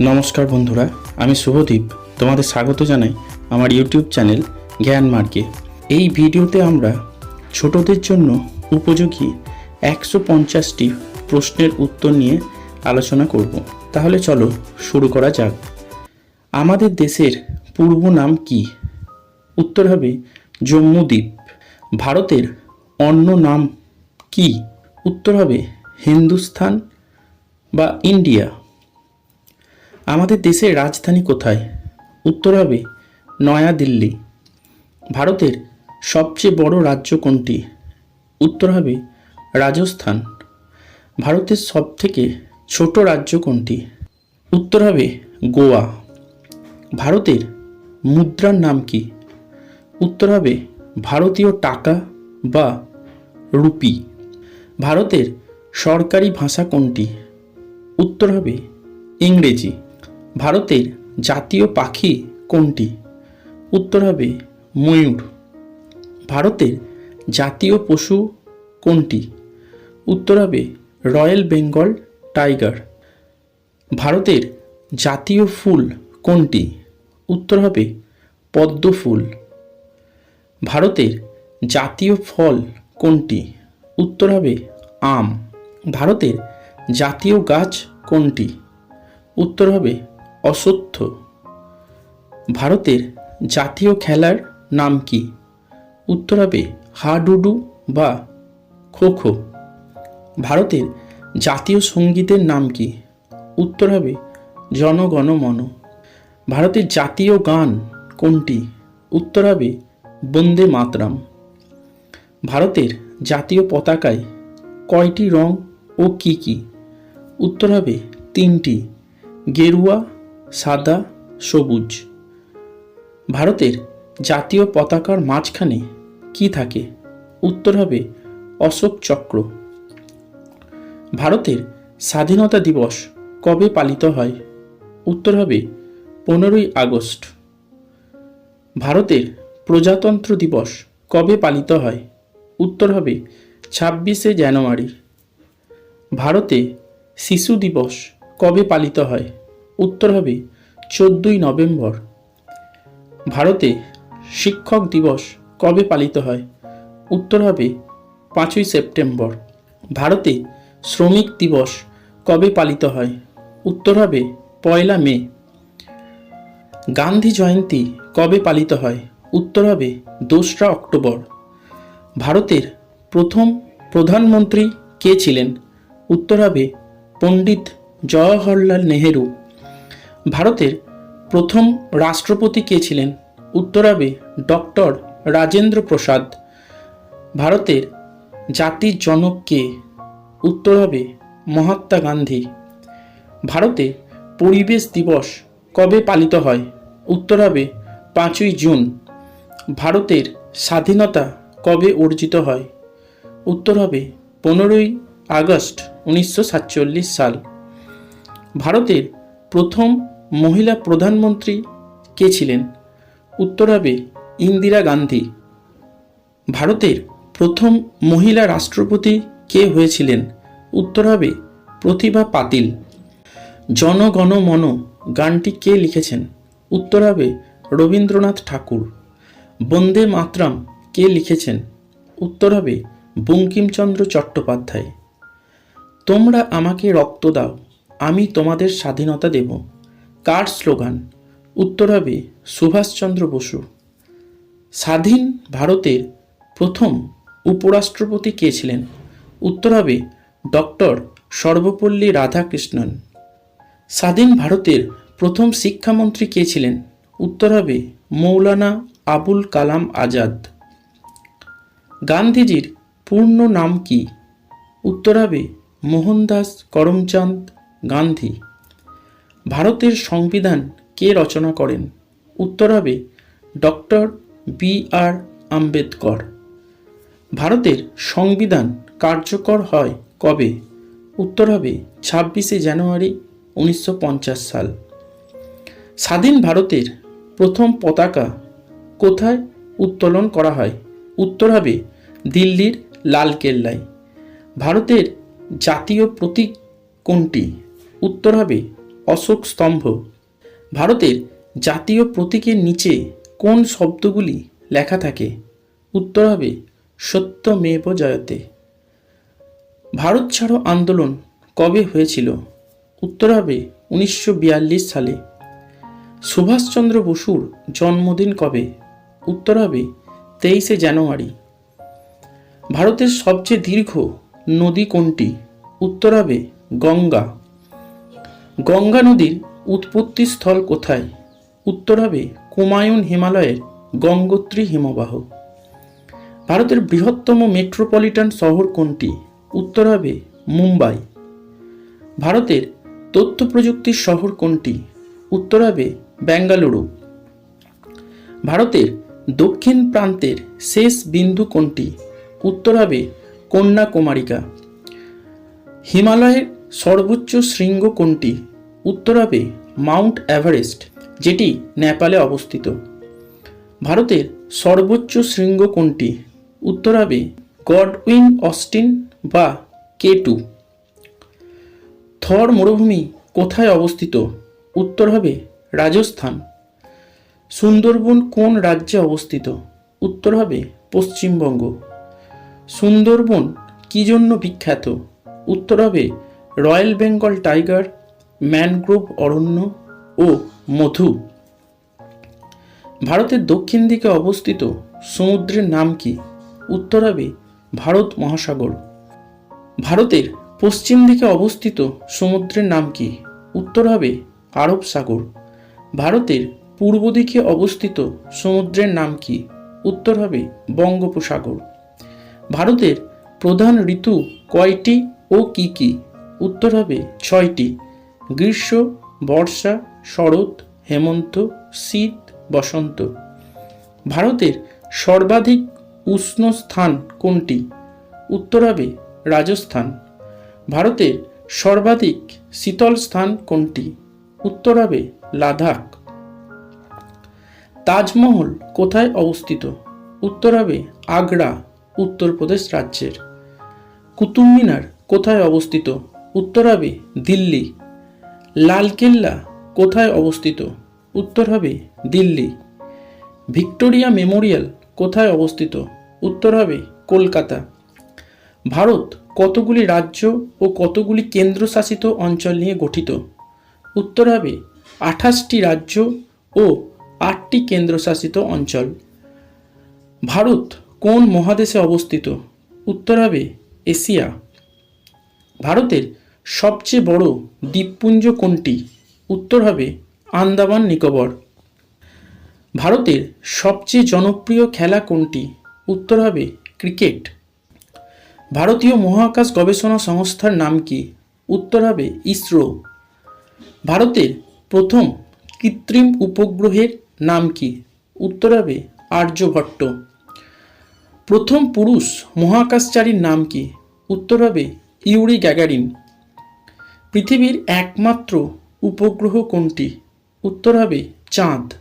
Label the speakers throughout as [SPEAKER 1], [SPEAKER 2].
[SPEAKER 1] নমস্কার বন্ধুরা, আমি শুভদীপ। তোমাদের স্বাগত জানাই আমার ইউটিউব চ্যানেল জ্ঞান মার্গে। এই ভিডিওতে আমরা ছোটদের জন্য উপযোগী একশো পঞ্চাশটি প্রশ্নের উত্তর নিয়ে আলোচনা করব। তাহলে চলো শুরু করা যাক। আমাদের দেশের পূর্ব নাম কি? উত্তর হবে জম্মুদ্বীপ। ভারতের অন্য নাম কি? উত্তর হবে হিন্দুস্থান বা ইন্ডিয়া। আমাদের দেশের রাজধানী কোথায়? উত্তর হবে নয়াদিল্লি ভারতের সবচেয়ে বড় রাজ্য কোনটি? উত্তর হবে, রাজস্থান। ভারতের সবথেকে ছোট রাজ্য কোনটি? উত্তর হবে, গোয়া। ভারতের মুদ্রার নাম কি? উত্তর হবে, ভারতীয় টাকা বা রুপি। ভারতের সরকারি ভাষা কোনটি? উত্তর হবে, ইংরেজি। ভারতের জাতীয় পাখি কোনটি? উত্তর হবে ময়ূর। ভারতের জাতীয় পশু কোনটি? উত্তর হবে রয়্যাল বেঙ্গল টাইগার। ভারতের জাতীয় ফুল কোনটি? উত্তর হবে পদ্ম ফুল। ভারতের জাতীয় ফল কোনটি? উত্তর হবে আম। ভারতের জাতীয় গাছ কোনটি? উত্তর হবে অসত্য। ভারতের জাতীয় খেলার নাম কি? উত্তর হবে হাডুডু বা খো খো ভারতের জাতীয় সঙ্গীতের নাম কি? উত্তর হবে জনগণ মন ভারতের জাতীয় গান কোনটি? উত্তর হবে বন্দে মাতরাম। ভারতের জাতীয় পতাকায় কয়টি রং ও কি কি? উত্তর হবে তিনটি। গেরুয়া সাদা, সবুজ। ভারতের জাতীয় পতাকার মাঝখানে কি থাকে? উত্তর হবে অশোক চক্র। ভারতের স্বাধীনতা দিবস কবে পালিত হয়? উত্তর হবে পনেরোই আগস্ট। ভারতের প্রজাতন্ত্র দিবস কবে পালিত হয়? উত্তর হবে ছাব্বিশে জানুয়ারি। ভারতে শিশু দিবস কবে পালিত হয়? উত্তর হবে চোদ্দই নভেম্বর। ভারতে শিক্ষক দিবস কবে পালিত হয়? উত্তর হবে পাঁচই সেপ্টেম্বর। ভারতে শ্রমিক দিবস কবে পালিত হয়? উত্তর হবে পয়লা মে। গান্ধী জয়ন্তী কবে পালিত হয়? উত্তর হবে দোসরা অক্টোবর। ভারতের প্রথম প্রধানমন্ত্রী কে ছিলেন? উত্তর হবে পণ্ডিত জওহরলাল নেহেরু। ভারতের প্রথম রাষ্ট্রপতি কে ছিলেন? উত্তর হবে ডক্টর রাজেন্দ্র প্রসাদ। ভারতের জাতির জনক কে? উত্তর হবে মহাত্মা গান্ধী। ভারতে পরিবেশ দিবস কবে পালিত হয়? উত্তর হবে পাঁচই জুন। ভারতের স্বাধীনতা কবে অর্জিত হয়? উত্তর হবে পনেরোই আগস্ট উনিশশো সাতচল্লিশ সাল। ভারতের প্রথম মহিলা প্রধানমন্ত্রী কে ছিলেন? উত্তর হবে ইন্দিরা গান্ধী। ভারতের প্রথম মহিলা রাষ্ট্রপতি কে হয়েছিলেন? উত্তর হবে প্রতিভা পাতিল। জনগণ মন গানটি কে লিখেছেন? উত্তর হবে রবীন্দ্রনাথ ঠাকুর। বন্দে মাতরাম কে লিখেছেন? উত্তর হবে বঙ্কিমচন্দ্র চট্টোপাধ্যায়। তোমরা আমাকে রক্ত দাও, আমি তোমাদের স্বাধীনতা দেব। কার স্লোগান? উত্তর হবে সুভাষচন্দ্র বসু। স্বাধীন ভারতের প্রথম উপরাষ্ট্রপতি কে ছিলেন? উত্তর হবে ডক্টর সর্বপল্লী রাধাকৃষ্ণন। স্বাধীন ভারতের প্রথম শিক্ষামন্ত্রী কে ছিলেন? উত্তর হবে মৌলানা আবুল কালাম আজাদ। গান্ধীজির পূর্ণ নাম কি? উত্তর হবে মোহনদাস করমচাঁদ গান্ধী। ভারতের সংবিধান কে রচনা করেন? উত্তর হবে ডক্টর বি আর আম্বেদকর। ভারতের সংবিধান কার্যকর হয় কবে? উত্তর হবে ছাব্বিশে জানুয়ারি উনিশশো পঞ্চাশ সাল। স্বাধীন ভারতের প্রথম পতাকা কোথায় উত্তোলন করা হয়? উত্তর হবে দিল্লির লালকেল্লায়। ভারতের জাতীয় প্রতীক কোনটি? উত্তর হবে অশোক স্তম্ভ। ভারতের জাতীয় প্রতীকের নিচে কোন শব্দগুলি লেখা থাকে? উত্তর হবে, সত্যমেব জয়তে। ভারত ছাড়ো আন্দোলন কবে হয়েছিল? উত্তর হবে, উনিশশো বিয়াল্লিশ সালে। সুভাষচন্দ্র বসুর জন্মদিন কবে? উত্তর হবে, তেইশে জানুয়ারি। ভারতের সবচেয়ে দীর্ঘ নদী কোনটি? উত্তর হবে, গঙ্গা। গঙ্গা নদীর উৎপত্তি স্থল কোথায়? উত্তর হবে কুমায়ুন হিমালয়ের গঙ্গোত্রী হিমবাহ। ভারতের বৃহত্তম মেট্রোপলিটন শহর কোনটি? উত্তর হবে মুম্বাই। ভারতের তথ্য প্রযুক্তির শহর কোনটি? উত্তর হবে বেঙ্গালুরু। ভারতের দক্ষিণ প্রান্তের শেষ বিন্দু কোনটি? উত্তর হবে কন্যাকুমারিকা। হিমালয়ের সর্বোচ্চ শৃঙ্গ কোনটি? উত্তর হবে মাউন্ট এভারেস্ট, যেটি নেপালে অবস্থিত। ভারতের সর্বোচ্চ শৃঙ্গ কোনটি? উত্তর হবে গডউইন অস্টিন বা কে টু। থর মরুভূমি কোথায় অবস্থিত? উত্তর হবে রাজস্থান। সুন্দরবন কোন রাজ্যে অবস্থিত? উত্তর হবে পশ্চিমবঙ্গ। সুন্দরবন কি জন্য বিখ্যাত? উত্তর হবে রয়্যাল বেঙ্গল টাইগার, ম্যানগ্রোভ অরণ্য ও মধু। ভারতের দক্ষিণ দিকে অবস্থিত সমুদ্রের নাম কি? উত্তর হবে ভারত মহাসাগর। ভারতের পশ্চিম দিকে অবস্থিত সমুদ্রের নাম কি? উত্তর হবে আরব সাগর। ভারতের পূর্ব দিকে অবস্থিত সমুদ্রের নাম কি? উত্তর হবে বঙ্গোপসাগর। ভারতের প্রধান ঋতু কয়টি ও কি কি? উত্তর হবে ছয়টি। গ্রীষ্ম, বর্ষা, শরৎ, হেমন্ত, শীত, বসন্ত। ভারতের সর্বাধিক উষ্ণ স্থান কোনটি? উত্তর হবে রাজস্থান। ভারতের সর্বাধিক শীতল স্থান কোনটি? উত্তর হবে লাদাখ। তাজমহল কোথায় অবস্থিত? উত্তর হবে আগ্রা, উত্তরপ্রদেশ রাজ্যের। কুতুব মিনার কোথায় অবস্থিত? উত্তর হবে দিল্লি। লালকেল্লা কোথায় অবস্থিত? উত্তর হবে দিল্লি। ভিক্টোরিয়া মেমোরিয়াল কোথায় অবস্থিত? উত্তর হবে কলকাতা। ভারত কতগুলি রাজ্য ও কতগুলি কেন্দ্রশাসিত অঞ্চল নিয়ে গঠিত? উত্তর হবে আঠাশটি রাজ্য ও আটটি কেন্দ্রশাসিত অঞ্চল। ভারত কোন মহাদেশে অবস্থিত? উত্তর হবে এশিয়া। ভারতের সবচেয়ে বড় দ্বীপপুঞ্জ কোনটি? উত্তর হবে আন্দামান নিকোবর। ভারতের সবচেয়ে জনপ্রিয় খেলা কোনটি? উত্তর হবে ক্রিকেট। ভারতীয় মহাকাশ গবেষণা সংস্থার নাম কি? উত্তর হবে ইসরো। ভারতের প্রথম কৃত্রিম উপগ্রহের নাম কি? উত্তর হবে আর্যভট্ট। প্রথম পুরুষ মহাকাশচারীর নাম কি? উত্তর হবে ইউরি গ্যাগারিন। পৃথিবীর একমাত্র উপগ্রহ কোনটি? উত্তর হবে চাঁদ।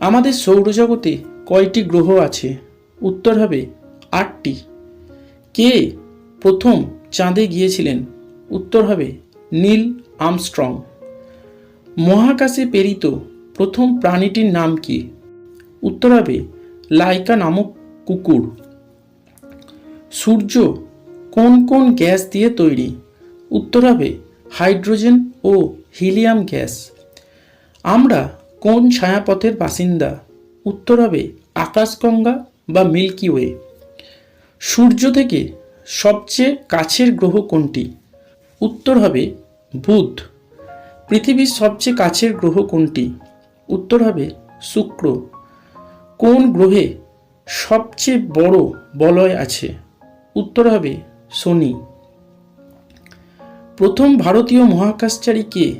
[SPEAKER 1] আমাদের সৌরজগতে কয়টি গ্রহ আছে? উত্তর হবে আটটি। কে প্রথম চাঁদে গিয়েছিলেন? উত্তর হবে নীল আমস্ট্রং মহাকাশে প্রেরিত প্রথম প্রাণীটির নাম কি? উত্তর হবে লাইকা নামক কুকুর। সূর্য কোন কোন গ্যাস দিয়ে তৈরি? উত্তর হবে হাইড্রোজেন ও হিলিয়াম গ্যাস। আমরা কোন ছায়াপথের বাসিন্দা? উত্তর হবে আকাশগঙ্গা বা মিল্কি ওয়ে। সূর্য থেকে সবচেয়ে কাছের গ্রহ কোনটি? উত্তর হবে বুধ। পৃথিবীর সবচেয়ে কাছের গ্রহ কোনটি? উত্তর হবে শুক্র। কোন গ্রহে সবচেয়ে বড় বলয় আছে? উত্তর হবে শনি। প্রথম ভারতীয় মহাকাশচারী কে?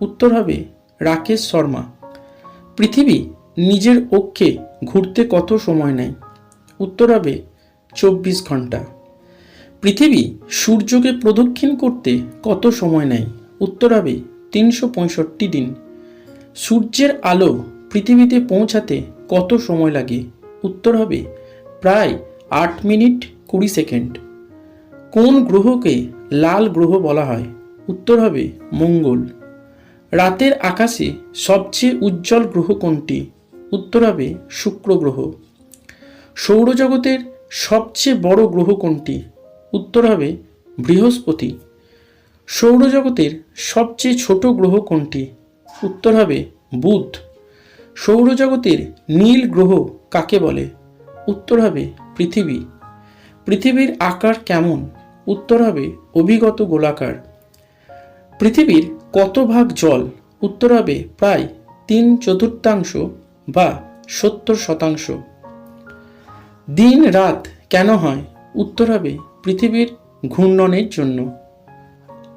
[SPEAKER 1] উত্তর হবে রাকেশ শর্মা। পৃথিবী নিজের অক্ষে ঘুরতে কত সময় নেয়? উত্তর হবে চব্বিশ ঘণ্টা পৃথিবী সূর্যকে প্রদক্ষিণ করতে কত সময় নেয়? উত্তর হবে তিনশো পঁয়ষট্টি দিন। সূর্যের আলো পৃথিবীতে পৌঁছাতে কত সময় লাগে? উত্তর হবে প্রায় আট মিনিট কুড়ি সেকেন্ড। কোন গ্রহকে লাল গ্রহ বলা হয়। উত্তর হবে মঙ্গল। রাতের আকাশে সবচেয়ে উজ্জ্বল গ্রহ কোনটি? উত্তর হবে শুক্র গ্রহ। সৌরজগতের সবচেয়ে বড় গ্রহ কোনটি? উত্তর হবে বৃহস্পতি। সৌরজগতের সবচেয়ে ছোট গ্রহ কোনটি? উত্তর হবে বুধ। সৌরজগতের নীল গ্রহ কাকে বলে? উত্তর হবে পৃথিবী। পৃথিবীর আকার কেমন? উত্তর হবে অভিগত গোলাকার। পৃথিবীর কত ভাগ জল? উত্তর হবে প্রায় তিন চতুর্থাংশ বা সত্তর শতাংশ। দিন রাত কেন হয়? উত্তর হবে পৃথিবীর ঘূর্ণনের জন্য।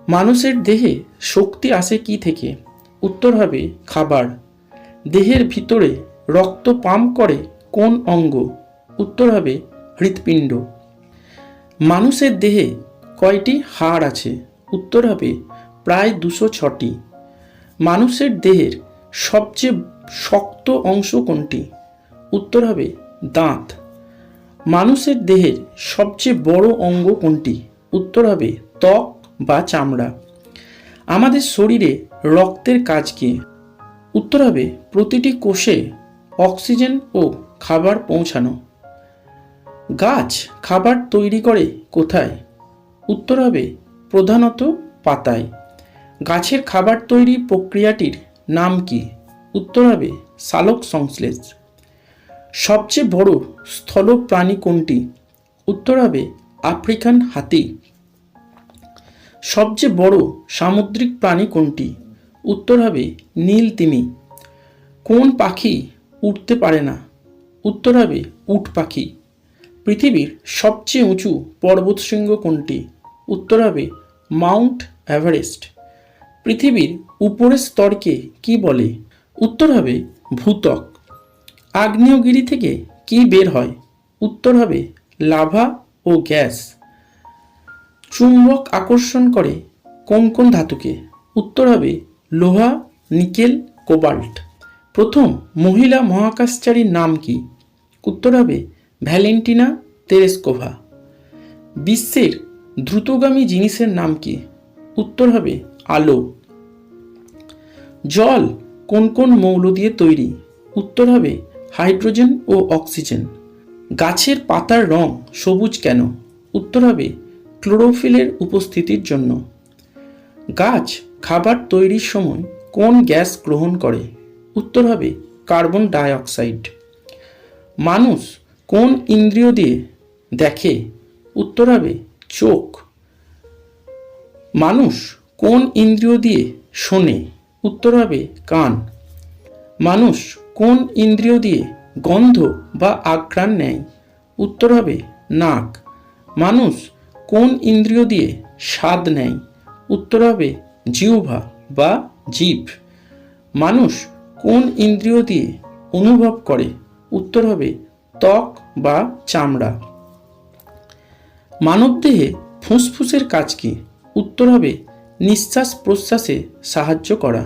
[SPEAKER 1] মানুষের দেহে শক্তি আসে কি থেকে? উত্তর হবে খাবার। দেহের ভিতরে রক্ত পাম্প করে কোন অঙ্গ? উত্তর হবে হৃৎপিণ্ড। মানুষের দেহে কয়টি হাড় আছে? উত্তর হবে প্রায় দুশো ছটি। মানুষের দেহের সবচেয়ে শক্ত অংশ কোনটি? উত্তর হবে দাঁত। মানুষের দেহের সবচেয়ে বড় অঙ্গ কোনটি? উত্তর হবে ত্বক বা চামড়া। আমাদের শরীরে রক্তের কাজ কি? উত্তর হবে প্রতিটি কোষে অক্সিজেন ও খাবার পৌঁছানো। গাছ খাবার তৈরি করে কোথায়? উত্তর হবে, প্রধানত পাতায়। গাছের খাবার তৈরি প্রক্রিয়াটির নাম কি? উত্তর হবে সালোক সংশ্লেষ। সবচেয়ে বড় স্থল প্রাণী কোনটি? উত্তর হবে, আফ্রিকান হাতি। সবচেয়ে বড় সামুদ্রিক প্রাণী কোনটি? উত্তর হবে, নীল তিমি। কোন পাখি উঠতে পারে না? উত্তর হবে, উট পাখি। পৃথিবীর সবচেয়ে উঁচু পর্বতশৃঙ্গ কোনটি? উত্তর হবে মাউন্ট এভারেস্ট। পৃথিবীর উপরের স্তরকে কি বলে? উত্তর হবে ভূত্বক। আগ্নেয়গিরি থেকে কি বের হয়? উত্তর হবে লাভা ও গ্যাস। চুম্বক আকর্ষণ করে কোন কোন ধাতুকে? উত্তর হবে লোহা, নিকেল, কোবাল্ট। প্রথম মহিলা মহাকাশচারীর নাম কি? উত্তর হবে ভ্যালেন্টিনা তেরেস্কোভা। বিশ্বের দ্রুতগামী জিনিসের নাম কি? উত্তর হবে আলো। জল কোন কোন মৌল দিয়ে তৈরি? উত্তর হবে হাইড্রোজেন ও অক্সিজেন। গাছের পাতার রং সবুজ কেন? উত্তর হবে ক্লোরোফিলের উপস্থিতির জন্য। গাছ খাবার তৈরির সময় কোন গ্যাস গ্রহণ করে? উত্তর হবে কার্বন ডাইঅক্সাইড। মানুষ কোন ইন্দ্রিয় দিয়ে দেখে? উত্তর হবে চোখ। মানুষ কোন ইন্দ্রিয় দিয়ে শোনে? উত্তর হবে কান। মানুষ কোন ইন্দ্রিয় দিয়ে গন্ধ বা আঘ্রাণ নেয়? উত্তর হবে নাক। মানুষ কোন ইন্দ্রিয় দিয়ে স্বাদ নেয়? উত্তর হবে জিহ্বা বা জিভ মানুষ কোন ইন্দ্রিয় দিয়ে অনুভব করে? উত্তর হবে ত্বক বা চামড়া। মানবদেহে ফুসফুসের কাজ কি? উত্তর হবে, নিঃশ্বাস প্রশ্বাসে সাহায্য করা।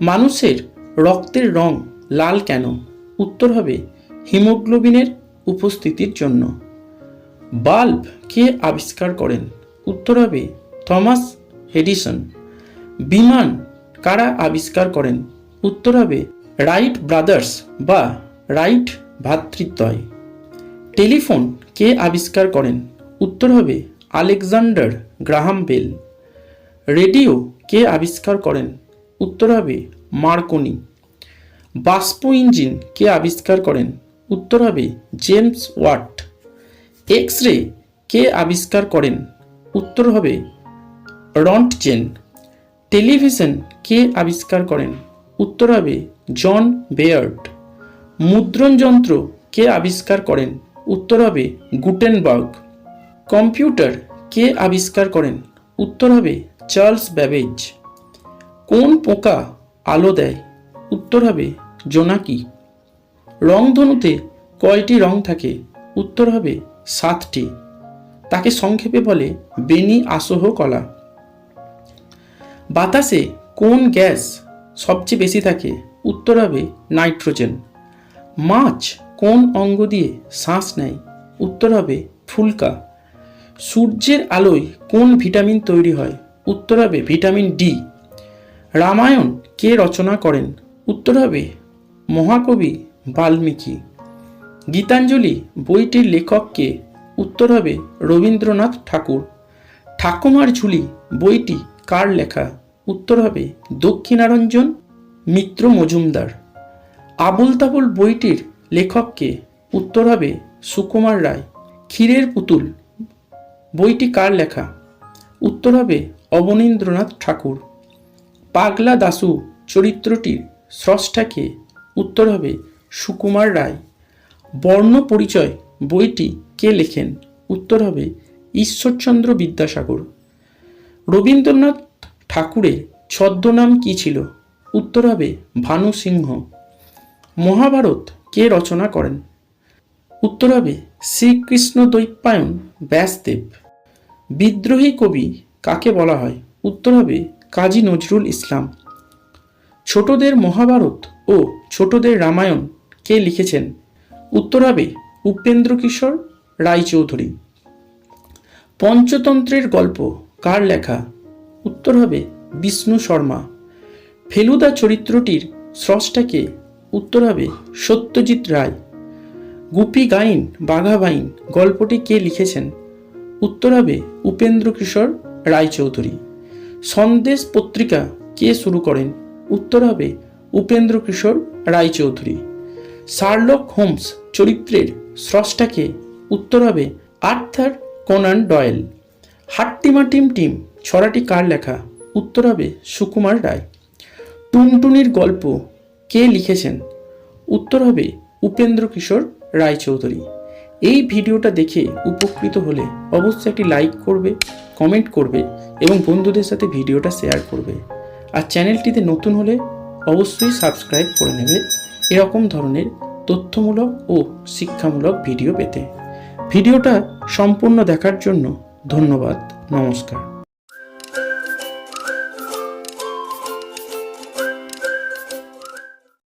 [SPEAKER 1] মানুষের রক্তের রং লাল কেন? উত্তর হবে, হিমোগ্লোবিনের উপস্থিতির জন্য। বাল্ব কে আবিষ্কার করেন? উত্তর হবে, থমাস হেডিসন বিমান কারা আবিষ্কার করেন? উত্তর হবে, রাইট ব্রাদার্স বা রাইট ভ্রাতৃদ্বয় টেলিফোন কে আবিষ্কার করেন? উত্তর হবে আলেকজান্ডার গ্রাহাম বেল। রেডিও কে আবিষ্কার করেন? উত্তর হবে মার্কনি। বাষ্প ইঞ্জিন কে আবিষ্কার করেন? উত্তর হবে জেমস ওয়াট। এক্স রে কে আবিষ্কার করেন? উত্তর হবে রন্টজেন টেলিভিশন কে আবিষ্কার করেন? উত্তর হবে জন বেয়ার্ড। মুদ্রণ যন্ত্র কে আবিষ্কার করেন? উত্তর হবে গুটেনবার্গ। কম্পিউটার কে আবিষ্কার করেন? উত্তর হবে চার্লস ব্যাবেজ। কোন পোকা আলো দেয়? উত্তর হবে জোনাকি। রংধনুতে কয়টি রং থাকে? উত্তর হবে সাতটি। তাকে সংক্ষেপে বলে বেনি আসহ কলা। বাতাসে কোন গ্যাস সবচেয়ে বেশি থাকে? উত্তর হবে নাইট্রোজেন। মাছ কোন অঙ্গ দিয়ে শ্বাস নেয়? উত্তর হবে ফুলকা। সূর্যের আলোয় কোন ভিটামিন তৈরি হয়? উত্তর হবে ভিটামিন ডি। রামায়ণ কে রচনা করেন? উত্তর হবে মহাকবি বাল্মীকি। গীতাঞ্জলি বইটির লেখককে উত্তর হবে রবীন্দ্রনাথ ঠাকুর। ঠাকুমার ঝুলি বইটি কার লেখা? উত্তর হবে দক্ষিণারঞ্জন মিত্র মজুমদার। আবুল তাবুল বইটির লেখককে উত্তর হবে সুকুমার রায়। ক্ষীরের পুতুল। বইটি কার লেখা? উত্তর হবে অবনীন্দ্রনাথ ঠাকুর। পাগলা দাসু চরিত্রটির স্রষ্টাকে উত্তর হবে সুকুমার রায়। বর্ণ পরিচয় বইটি কে লেখেন? উত্তর হবে ঈশ্বরচন্দ্র বিদ্যাসাগর। রবীন্দ্রনাথ ঠাকুরের ছদ্মনাম কি ছিল? উত্তর হবে ভানু সিংহ। মহাভারত কে রচনা করেন? উত্তর হবে শ্রীকৃষ্ণ দৈপায়ন ব্যাসদেব। বিদ্রোহী কবি কাকে বলা হয়? উত্তর হবে কাজী নজরুল ইসলাম। ছোটদের মহাভারত ও ছোটদের রামায়ণ কে লিখেছেন? উত্তর হবে উপেন্দ্র কিশোর রায়চৌধুরী। পঞ্চতন্ত্রের গল্প কার লেখা? উত্তর হবে বিষ্ণু শর্মা। ফেলুদা চরিত্রটির স্রষ্টাকে উত্তর হবে সত্যজিৎ রায়। গুপি গাইন, বাঘা বাইন, গল্পটি কে লিখেছেন? উত্তর হবে উপেন্দ্র কিশোর রায়চৌধুরী। সন্দেশ পত্রিকা কে শুরু করেন? উত্তর হবে উপেন্দ্র কিশোর রায়চৌধুরী। শার্লক হোমস চরিত্রের স্রষ্টাকে উত্তর হবে আর্থার কোনান ডয়েল। হাট্টিমা টিম টিম, ছড়াটি কার লেখা? উত্তর হবে সুকুমার রায়। টুনটুনির গল্প কে লিখেছেন? উত্তর হবে উপেন্দ্র কিশোর রায়চৌধুরী। এই ভিডিওটা দেখে উপকৃত হলে অবশ্যই একটি লাইক করবে, কমেন্ট করবে এবং বন্ধুদের সাথে ভিডিওটা শেয়ার করবে। আর চ্যানেলটিতে নতুন হলে অবশ্যই সাবস্ক্রাইব করে নেবে এরকম ধরনের তথ্যমূলক ও শিক্ষামূলক ভিডিও পেতে। ভিডিওটা সম্পূর্ণ দেখার জন্য ধন্যবাদ, নমস্কার।